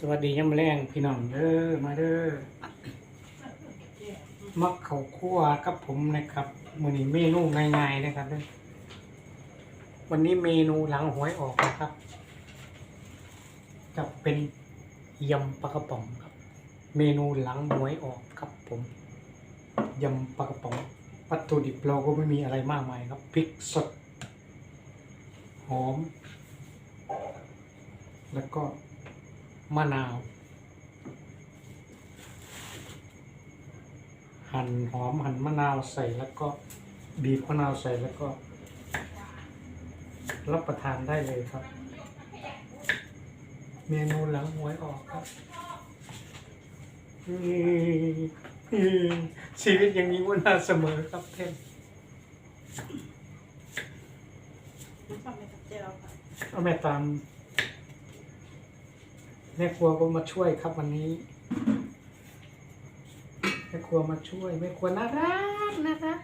สวัสดียามแรงพี่น้องเด้อมาเด้อมักเข่าคั่วกับผมนะครับมื้อนี้เมนูง่ายๆนะครับเด้อวันนี้เมนูหลังหวยออกนะครับจะเป็นยำปลากระป๋องครับ เมนูหลังหวยออกครับผมยำปลากระป๋องวัตถุดิบเราก็ไม่มีอะไรมากมายครับพริกสดหอม แล้วก็ มะนาว หั่นหอมหั่นมะนาวใส่แล้วก็บีบมะนาวใส่แล้วก็ รับประทานได้เลยครับ เมนูหลังหวยออกครับอืมอืมชีวิตอย่างนี้วันหน้าเสมอครับเทนน้ำปลาไม่กับเจลค่ะเอาแม่ตาม แม่ครัวก็มาช่วยครับวันนี้แม่ครัวมาช่วยแม่ครัวน่ารักน่ารัก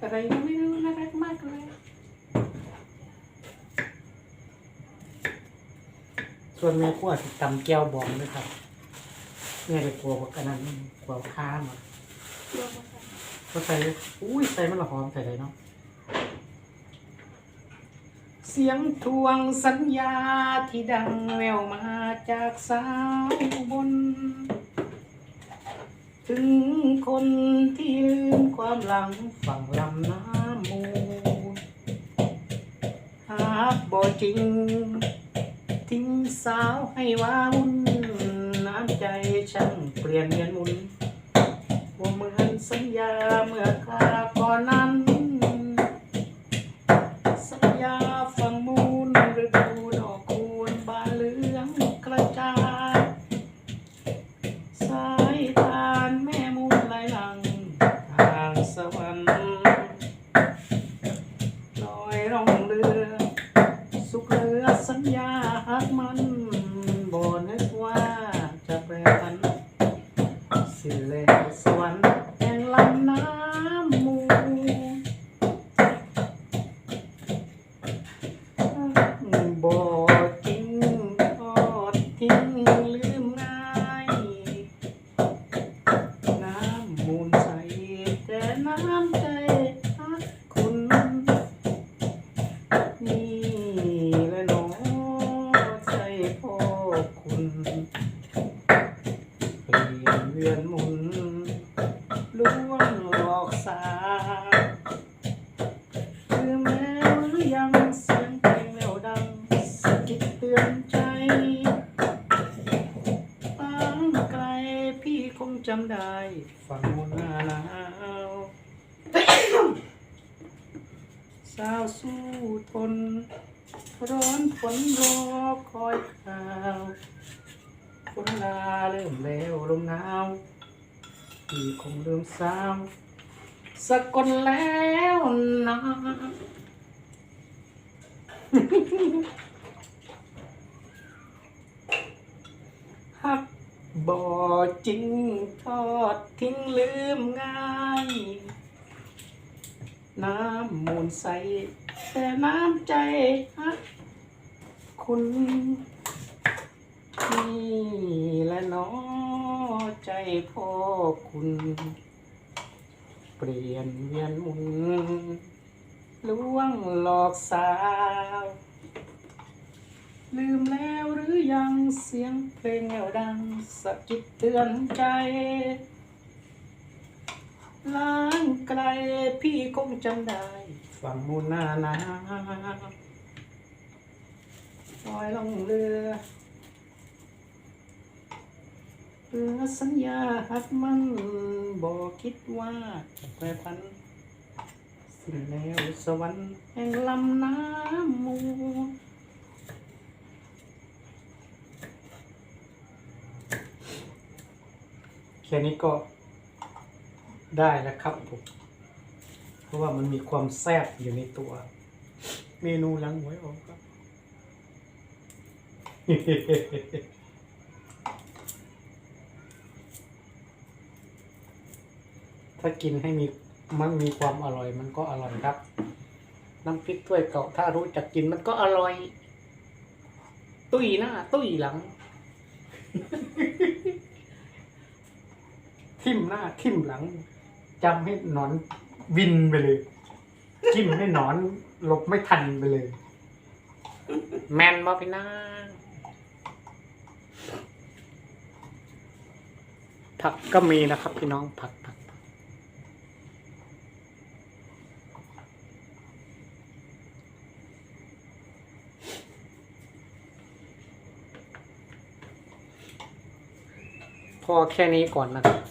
อะไรก็ไม่รู้น่ารักมากเลยส่วนแม่ครัวติดตำแก้วบองด้วยครับแม่เลยกลัวว่ากันนั้นกลัวค้ามารวมมาค่ะก็ใส่อุ้ยใส่มันละหอมใส่เลยเนาะ เสียงทวงสัญญาที่ดังแววมาจากสาวบน ถึงคนที่ลืมความหลังฝั่งลำน้ำมูลหากบ่จริง ทิ้งสาวให้ว้าวุ่นน้ำใจช่างเปลี่ยนเงียนหมุนว่าเหมือนสัญญาเมื่อคราก่อนนั้น สั แต่น้ำใจฮักคุณ นี่และหนอใจพ่อคุณเปลี่ยนเวียนหมุนล้วนหลอกสาวคือแม้หรือยังเสียงเพลงแววดังสะกิดเตือนใจตั้งไกลพี่คงจำได้ฟังมุนหน้าหนาว สาวสู้ทน ร้อนฝนรอคอยข่าวฝนลาเริ่มแล้วลมหนาวพี่คงเริ่มสาวสะกดแล้วนะฮักบ่จริงทอดทิ้งลืมง่าย น้ำมูลใส แต่น้ำใจฮักคุณนี่และน้อใจพ่อคุณ เปลี่ยนเวียนหมุนล่วงหลอกสาว ลืมแล้วหรือยังเสียงเพลงแนวดังสะกิดเตือนใจ ล้างไกลพี่คงจำได้ฝั่งมูลนานาลอยลงเรือเรือสัญญาหักมันบอกคิดว่าแปรพันสิ้นแล้วสวรรค์แห่งลำน้ำมูลแค่นี้ก็ ได้แล้วครับผมเพราะว่ามันมีความแซ่บอยู่ในตัว เมนูหลังหวยออกครับ ถ้ากินให้มีมันมีความอร่อยมันก็อร่อยครับ น้ำพริกถ้วยเก่าถ้ารู้จักกินมันก็อร่อย ตุ้ยหน้าตุ้ยหลัง ทิ่มหน้าทิ่มหลัง จำให้หนอนวินไปเลยทิ่มให้หนอนหลบไม่ทันไปเลย แมนบ่พี่นางผักก็มีนะครับพี่น้องผักผักผักพอแค่นี้ก่อนนะครับ